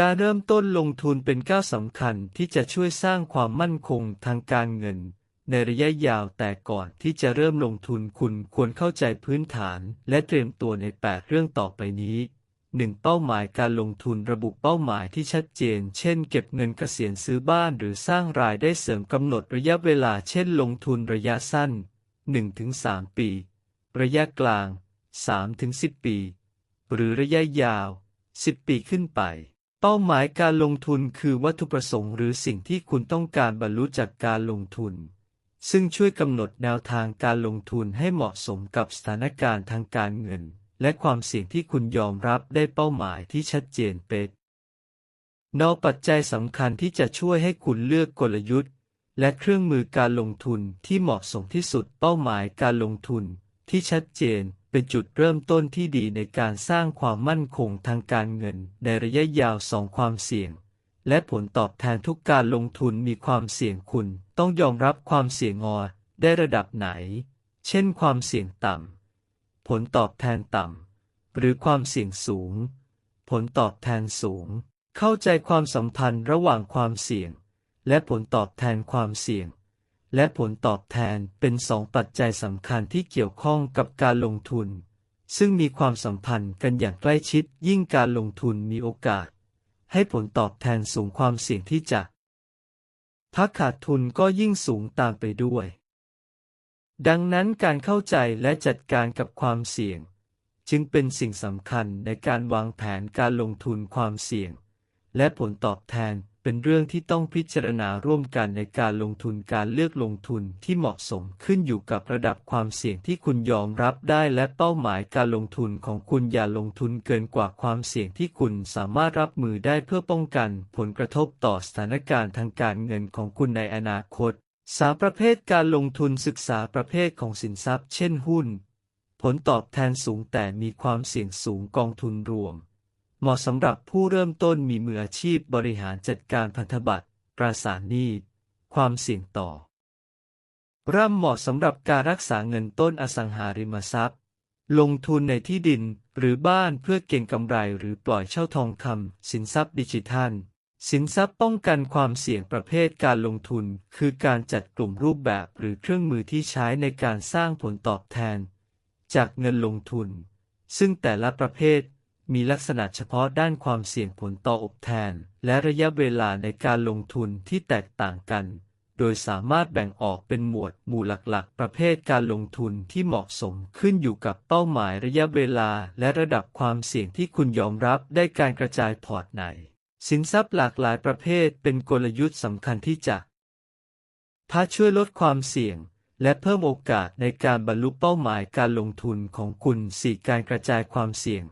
การเริ่มต้นลงทุนเป็นก้าวสำคัญที่จะช่วยสร้างความมั่นคงทางการเงิน ในระยะยาวแต่ก่อนที่จะเริ่มลงทุนคุณควรเข้าใจพื้นฐาน และเตรียมตัวใน 8 เรื่องต่อไปนี้ 1. เป้าหมายการลงทุนระบุเป้าหมายที่ชัดเจน เช่น เก็บเงินเกษียณซื้อบ้านหรือสร้างรายได้เสริมกำหนดระยะเวลา เช่น ลงทุนระยะสั้น 1-3 ปี ระยะกลาง 3-10 ปี หรือระยะยาว 10 ปีขึ้นไป เป้าหมายการลงทุนคือวัตถุประสงค์หรือสิ่งที่คุณต้องการบรรลุจากการลงทุน ซึ่งช่วยกำหนดแนวทางการลงทุนให้เหมาะสมกับสถานการณ์ทางการเงิน และความเสี่ยงที่คุณยอมรับได้เป้าหมายที่ชัดเจนเป็นนอปัจจัยสำคัญที่จะช่วยให้คุณเลือกกลยุทธ์ และเครื่องมือการลงทุนที่เหมาะสมที่สุดเป้าหมายการลงทุนที่ชัดเจน เป็นจุดเริ่มต้นที่ดีในการสร้างความมั่นคงทางการเงินในระยะยาวสองความเสี่ยง และผลตอบแทนทุกการลงทุนมีความเสี่ยงคุณต้องยอมรับความเสี่ยงอได้ระดับไหน เช่นความเสี่ยงต่ำ ผลตอบแทนต่ำ หรือความเสี่ยงสูง ผลตอบแทนสูง เข้าใจความสัมพันธ์ระหว่างความเสี่ยง และผลตอบแทนความเสี่ยง และผลตอบแทนเป็นสองปัจจัยสำคัญที่เกี่ยวข้องกับการลงทุน ซึ่งมีความสัมพันธ์กันอย่างใกล้ชิด ยิ่งการลงทุนมีโอกาส ให้ผลตอบแทนสูงความเสี่ยงที่จะพักขาดทุนก็ยิ่งสูงตามไปด้วย ดังนั้นการเข้าใจและจัดการกับความเสี่ยง จึงเป็นสิ่งสำคัญในการวางแผนการลงทุนความเสี่ยง และผลตอบแทน เป็นเรื่องที่ต้องพิจารณาร่วมกันในการลงทุนการเลือกลงทุนที่เหมาะสมขึ้นอยู่กับระดับความเสี่ยงที่คุณยอมรับได้และเป้าหมายการลงทุนของคุณอย่าลงทุนเกินกว่าความเสี่ยงที่คุณสามารถรับมือได้เพื่อป้องกันผลกระทบต่อสถานการณ์ทางการเงินของคุณในอนาคตสามประเภทการลงทุนศึกษาประเภทของสินทรัพย์ เช่นหุ้น ผลตอบแทนสูงแต่มีความเสี่ยงสูงกองทุนรวม เหมาะสำหรับผู้เริ่มต้นมีมืออาชีพบริหารจัดการพันธบัตรตราสารหนี้ ความเสี่ยงต่อ ร่ำเหมาะสำหรับการรักษาเงินต้นอสังหาริมทรัพย์ ลงทุนในที่ดินหรือบ้านเพื่อเก็งกำไรหรือปล่อยเช่าทองคำสินทรัพย์ดิจิทัล สินทรัพย์ป้องกันความเสี่ยงประเภทการลงทุน คือการจัดกลุ่มรูปแบบหรือเครื่องมือที่ใช้ในการสร้างผลตอบแทน จากเงินลงทุน ซึ่งแต่ละประเภท มีลักษณะเฉพาะด้านความเสี่ยงผลต่ออบแทน และระยะเวลาในการลงทุนที่แตกต่างกัน โดยสามารถแบ่งออกเป็นหมวดหมู่หลักๆ ประเภทการลงทุนที่เหมาะสมขึ้นอยู่กับเป้าหมายระยะเวลาและระดับความเสี่ยงที่คุณยอมรับได้การกระจายพอร์ตในสินทรัพย์หลากหลายประเภทเป็นกลยุทธ์สำคัญที่จะพาช่วยลดความเสี่ยงและเพิ่มโอกาสในการบรรลุเป้าหมายการลงทุนของคุณสี่การกระจายความเสี่ยง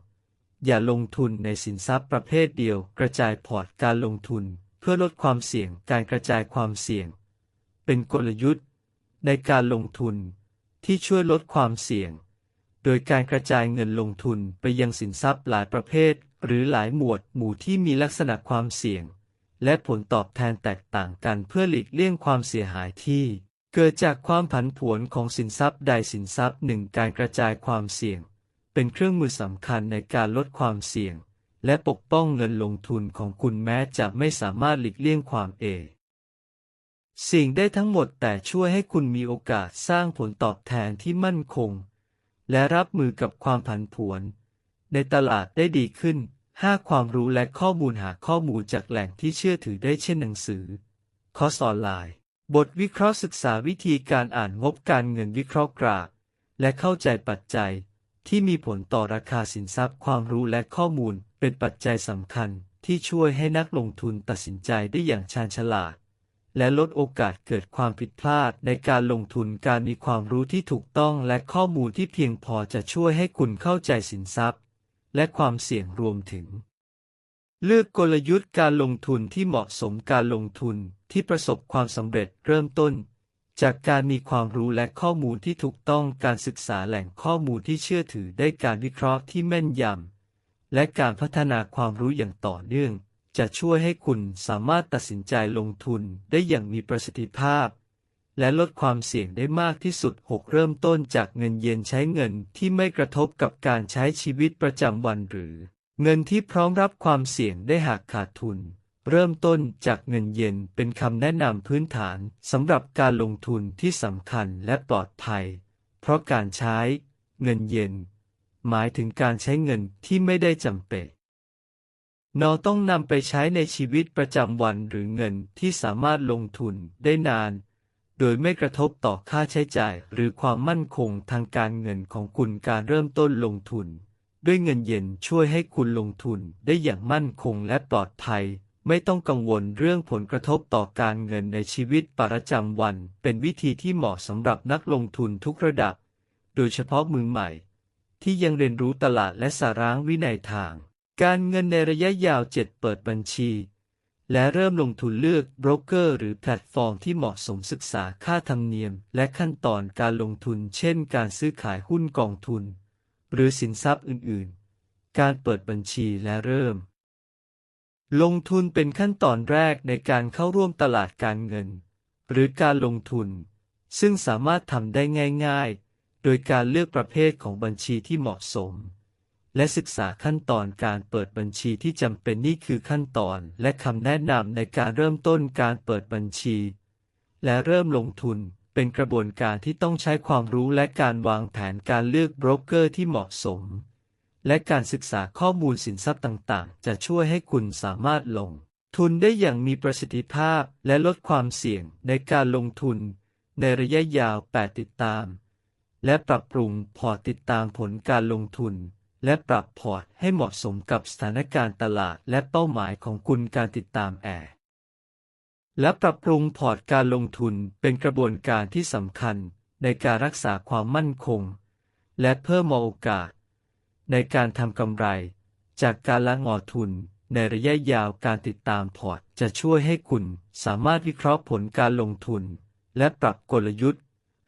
อย่าลงทุนในสินทรัพย์ประเภทเดียว กระจายพอร์ตการลงทุน เพื่อลดความเสี่ยงการกระจายความเสี่ยง เป็นกลยุทธ์ ในการลงทุน ที่ช่วยลดความเสี่ยง โดยการกระจายเงินลงทุนไปยังสินทรัพย์หลายประเภท หรือหลายหมวดหมู่ที่มีลักษณะความเสี่ยง และผลตอบแทนแตกต่างกันเพื่อหลีกเลี่ยงความเสียหายที่ เกิดจากความผันผวนของสินทรัพย์ใดสินทรัพย์หนึ่งการกระจายความเสี่ยง เป็นเครื่องมือสำคัญในการลดความเสี่ยง และปกป้องเงินลงทุนของคุณแม้จะไม่สามารถหลีกเลี่ยงความเอสิ่งได้ทั้งหมดแต่ช่วยให้คุณมีโอกาสสร้างผลตอบแทนที่มั่นคง และรับมือกับความผันผวน ในตลาดได้ดีขึ้น 5 ความรู้และข้อมูลหาข้อมูลจากแหล่งที่เชื่อถือได้เช่นหนังสือ คอร์สออนไลน์ บทวิเคราะห์ศึกษาวิธีการอ่านงบการเงินวิเคราะห์กราฟและเข้าใจปัจจัย ที่มีผลต่อราคาสินทรัพย์ความรู้และข้อมูลเป็นปัจจัยสำคัญที่ช่วยให้นักลงทุนตัดสินใจได้อย่างชาญฉลาด และลดโอกาสเกิดความผิดพลาดในการลงทุนการมีความรู้ที่ถูกต้องและข้อมูลที่เพียงพอจะช่วยให้คุณเข้าใจสินทรัพย์ และความเสี่ยงรวมถึง เลือกกลยุทธ์การลงทุนที่เหมาะสมการลงทุนที่ประสบความสำเร็จเริ่มต้น จากการมีความรู้และข้อมูลที่ถูกต้องการศึกษาแหล่งข้อมูลที่เชื่อถือได้การวิเคราะห์ที่แม่นยำ และการพัฒนาความรู้อย่างต่อเนื่อง จะช่วยให้คุณสามารถตัดสินใจลงทุนได้อย่างมีประสิทธิภาพ และลดความเสี่ยงได้มากที่สุด 6 เริ่มต้นจากเงินเย็นใช้เงินที่ไม่กระทบกับการใช้ชีวิตประจำวันหรือ เงินที่พร้อมรับความเสี่ยงได้หากขาดทุน เริ่มต้นจากเงินเย็นเป็นคำแนะนำพื้นฐานสำหรับการลงทุนที่สำคัญและปลอดภัย เพราะการใช้เงินเย็น หมายถึงการใช้เงินที่ไม่ได้จำเป็นนอต้องนำไปใช้ในชีวิตประจำวันหรือเงินที่สามารถลงทุนได้นาน โดยไม่กระทบต่อค่าใช้จ่ายหรือความมั่นคงทางการเงินของคุณการเริ่มต้นลงทุน ด้วยเงินเย็นช่วยให้คุณลงทุนได้อย่างมั่นคงและปลอดภัย ไม่ต้องกังวลเรื่องผลกระทบต่อการเงินในชีวิตประจำวัน เป็นวิธีที่เหมาะสำหรับนักลงทุนทุกระดับ โดยเฉพาะมือใหม่ ที่ยังเรียนรู้ตลาดและสาร้างวินัยทาง การเงินในระยะยาว 7 เปิดบัญชี และเริ่มลงทุนเลือกโบรกเกอร์หรือแพลตฟอร์มที่เหมาะสมศึกษาค่าธรรมเนียม และขั้นตอนการลงทุน เช่น การซื้อขายหุ้นกองทุน หรือสินทรัพย์อื่น ๆ การเปิดบัญชีและเริ่ม ลงทุนเป็นขั้นตอนแรกในการเข้าร่วมตลาดการเงิน หรือการลงทุน ซึ่งสามารถทำได้ง่าย ๆ โดยการเลือกประเภทของบัญชีที่เหมาะสม และศึกษาขั้นตอนการเปิดบัญชีที่จำเป็นนี่คือขั้นตอนและคำแนะนำในการเริ่มต้นการเปิดบัญชี และเริ่มลงทุนเป็นกระบวนการที่ต้องใช้ความรู้และการวางแผนการเลือกโบรกเกอร์ที่เหมาะสม และการศึกษาข้อมูลสินทรัพย์ต่างๆ จะช่วยให้คุณสามารถลง ทุนได้อย่างมีประสิทธิภาพและลดความเสี่ยงในการลงทุน ในระยะยาว 8 ติดตาม และปรับปรุงพอร์ตติดตามผลการลงทุน และปรับพอร์ตให้เหมาะสมกับสถานการณ์ตลาดและเป้าหมายของคุณการติดตามแอร์และปรับปรุงพอร์ตการลงทุนเป็นกระบวนการที่สำคัญในการรักษาความมั่นคง และเพิ่มโอกาส ในการทำกำไร จากการละงอทุน ในระยะยาวการติดตามพอร์ต จะช่วยให้คุณสามารถวิเคราะห์ผลการลงทุน และปรับกลยุทธ์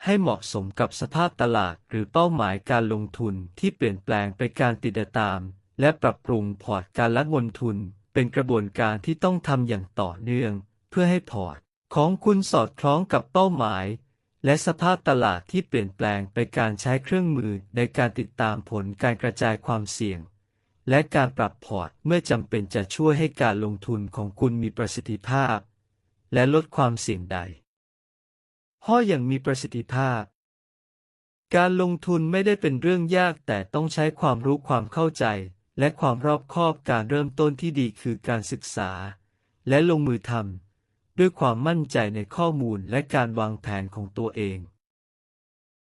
ให้เหมาะสมกับสภาพตลาดหรือเป้าหมายการลงทุนที่เปลี่ยนแปลงไปการติดตาม และปรับปรุงพอร์ตการละงนทุน เป็นกระบวนการที่ต้องทำอย่างต่อเนื่อง เพื่อให้พอร์ต ของคุณสอดคล้องกับเป้าหมาย และสภาพตลาดที่เปลี่ยนแปลงไปการใช้เครื่องมือในการติดตามผลการกระจายความเสี่ยง และการปรับพอร์ตเมื่อจำเป็นจะช่วยให้การลงทุนของคุณมีประสิทธิภาพ และลดความเสี่ยงใดห้ออย่างมีประสิทธิภาพ การลงทุนไม่ได้เป็นเรื่องยากแต่ต้องใช้ความรู้ความเข้าใจ และความรอบคอบการเริ่มต้นที่ดีคือการศึกษา และลงมือทำ ด้วยความมั่นใจในข้อมูลและการวางแผนของตัวเอง